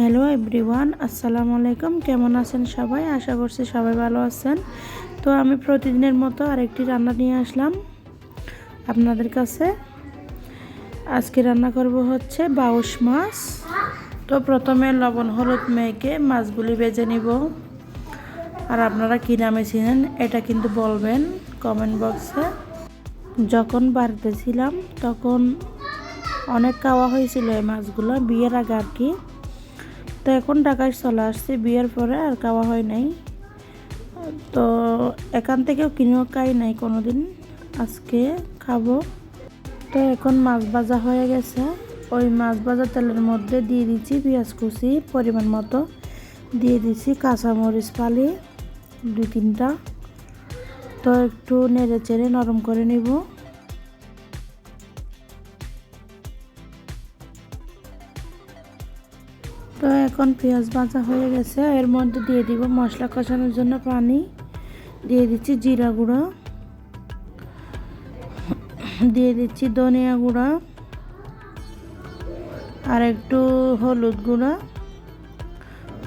Hello everyone আসসালামু আলাইকুম। কেমন আছেন সবাই? আশা করছি সবাই ভালো আছেন। তো আমি প্রতিদিনের মতো আরেকটি রান্না নিয়ে আসলাম আপনাদের কাছে। আজকে রান্না করব হচ্ছে বাউশ মাছ। তো প্রথমে লবণ হলুদ মেখে মাছগুলি বেজে নিব। আর আপনারা কী নামে চিনেন, এটা কিন্তু বলবেন কমেন্ট বক্সে যখন বাড়িতে ছিলাম, তখন অনেক খাওয়া হয়েছিল এই মাছগুলো, বিয়ের আগে আর কি। তো এখন ঢাকায় চলে আসছি। বিয়ের পরে আর খাওয়া হয় নাই। তো এখান থেকেও কিনেও খাই নাই কোনো দিন আজকে খাব। তো এখন মাছ ভাজা হয়ে গেছে। ওই মাছ ভাজা তেলের মধ্যে দিয়ে দিচ্ছি পেঁয়াজ কুচি, পরিমাণ মতো। দিয়ে দিচ্ছি কাঁচামরিচ পালি দুই তিনটা। তো একটু নেড়ে চেড়ে নরম করে নিব। তো এখন পেঁয়াজ ভাজা হয়ে গেছে। এর মধ্যে দিয়ে দিব মশলা কষানোর জন্য পানি। দিয়ে দিচ্ছি জিরা গুঁড়ো। দিয়ে দিচ্ছি ধনিয়া গুঁড়া। আর একটু হলুদ গুঁড়া।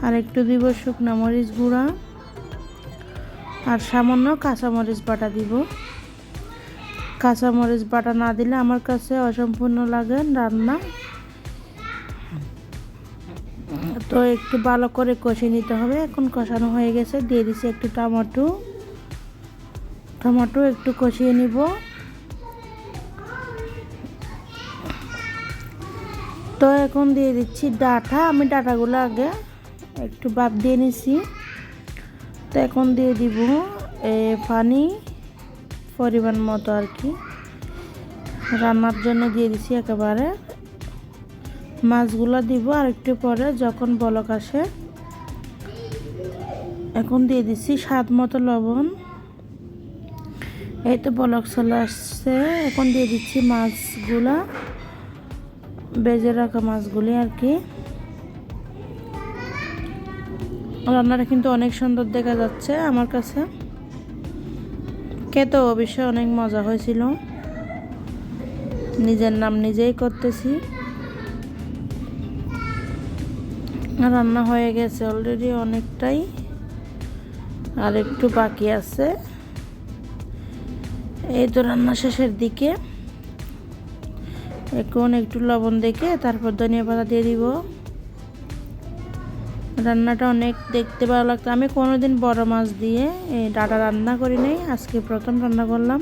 আর একটু দিব শুকনো মরিচ গুঁড়া। আর সামান্য কাঁচামরিচ বাটা দিব। কাঁচামরিচ বাটা না দিলে আমার কাছে অসম্পূর্ণ লাগে রান্না। তো একটু ভালো করে কষে নিতে হবে। এখন কষানো হয়ে গেছে। দিয়ে দিছি একটু টমেটো। টমেটো একটু কষিয়ে নিব। তো এখন দিয়ে দিচ্ছি ডাটা। আমি ডাটাগুলো আগে একটু বাপ দিয়ে নিছি। তো এখন দিয়ে দিব এ পানি পরিমাণ মতো আর কি। রান্নার জন্য দিয়ে দিছি একেবারে। মাছগুলো দিব আর একটু পরে যখন বলক আসে, এখন দিয়ে দিচ্ছি স্বাদ মতো লবণ। এই তো বলক চলে আসছে, এখন দিয়ে দিচ্ছি মাছগুলা, বেজে রাখা মাছগুলি আর কি। রান্নাটা কিন্তু অনেক সুন্দর দেখা যাচ্ছে আমার কাছে। খেতে অবশ্যই অনেক মজা হয়েছিল। নিজের নাম নিজেই করতেছি। রান্না হয়ে গেছে অলরেডি অনেকটাই, আর একটু বাকি আছে। এই তো রান্না শেষের দিকে। এখন একটু লবণ দেখে তারপর ধনিয়া পাতা দিয়ে দিব। রান্নাটা অনেক দেখতে ভালো লাগতো। আমি কোনোদিন বড় মাছ দিয়ে এই ডাটা রান্না করি নাই, আজকে প্রথম রান্না করলাম।